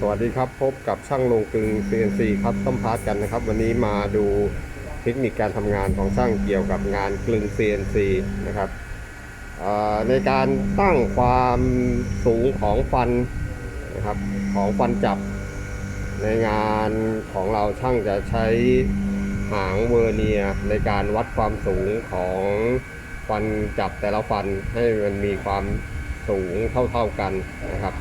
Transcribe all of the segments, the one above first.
สวัสดีครับพบกับช่างลงกลึง CNC คัสตอมพาร์ทกันนะครับ วันนี้มาดูเทคนิคการทำงานของช่างเกี่ยวกับงานกลึง CNC นะครับในการตั้งความสูงของฟันนะครับของฟันจับ ในงานของเราช่างจะใช้หางเวอร์เนียในการวัดความสูงของฟันจับแต่ละฟันให้มันมีความสูงเท่าๆกันนะครับ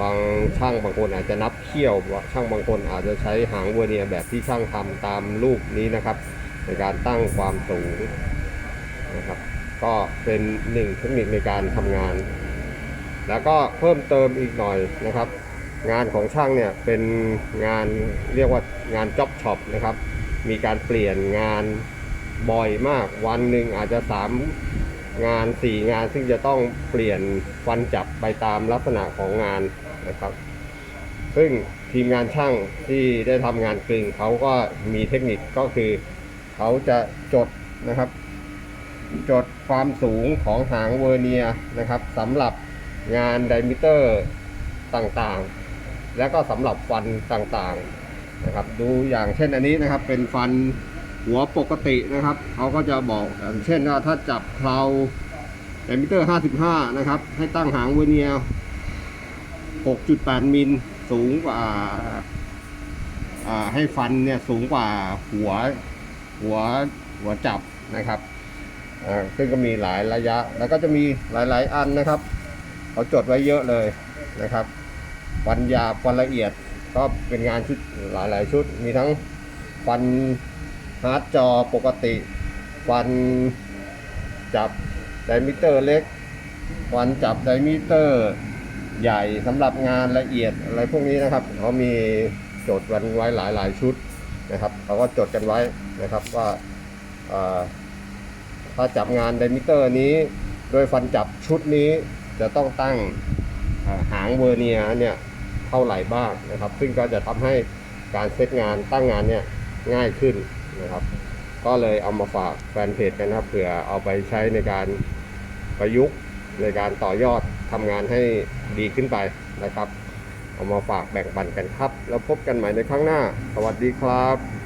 บางช่างบางคนอาจจะนับเขี้ยวช่างบางคนอาจจะใช้หางเวอร์เนียร์แบบที่ช่างทำตามรูปนี้นะครับ ในการตั้งความสูงนะครับ ก็เป็นหนึ่งเทคนิคในการทำงาน แล้วก็เพิ่มเติมอีกหน่อยนะครับ งานของช่างเนี่ยเป็นงานเรียกว่างานจ็อบช็อปนะครับ มีการเปลี่ยนงานบ่อยมากวันหนึ่งอาจจะสาม งานสี่งานซึ่งจะต้องเปลี่ยนฟันจับไปตามลักษณะของงานนะครับ ซึ่งทีมงานช่างที่ได้ทำงานกลึงเขาก็มีเทคนิคก็คือเขาจะจดนะครับ จดความสูงของหางเวอร์เนียนะครับสำหรับงานไดมิเตอร์ต่างๆ แล้วก็สำหรับฟันต่างๆนะครับ ดูอย่างเช่นอันนี้นะครับเป็นฟัน หัวปกตินะครับเขาก็จะบอกอย่างเช่นว่าถ้าจับเพลาไดมิเตอร์ 55 นะครับ ให้ตั้งหางเวเนีย6.8 มิลสูงกว่าให้ฟันเนี่ยสูงกว่าหัวหัวหัวจับนะครับซึ่งก็มีหลายระยะ แล้วก็จะมีหลาย ๆ อันนะครับเขาจดไว้เยอะเลยนะครับฟันยาฟันละเอียดก็เป็นงานชุดหลาย ๆ ชุดมีทั้งฟันาร์ดจอปกติฟันจับไดมิเตอร์เล็กฟันจับไดมิเตอร์ใหญ่สำหรับงานละเอียดอะไรพวกนี้นะครับเขามีจดวันไว้หลายๆชุดนะครับเขาก็จดกันไว้นะครับว่าถ้าจับงานไดมิเตอร์นี้โดยฟันจับชุดนี้จะต้องตั้งหางเวอร์เนียเนี่ยเท่าไหร่บ้างนะครับ ซึ่งก็จะทำให้การเซตงานตั้งงานเนี่ยง่ายขึ้น นะครับ ก็เลยเอามาฝากแฟนเพจกันนะครับเผื่อเอาไปใช้ในการประยุกต์ในการต่อยอดทำงานให้ดีขึ้นไปนะครับ เอามาฝากแบ่งปันกันครับ แล้วพบกันใหม่ในครั้งหน้า สวัสดีครับ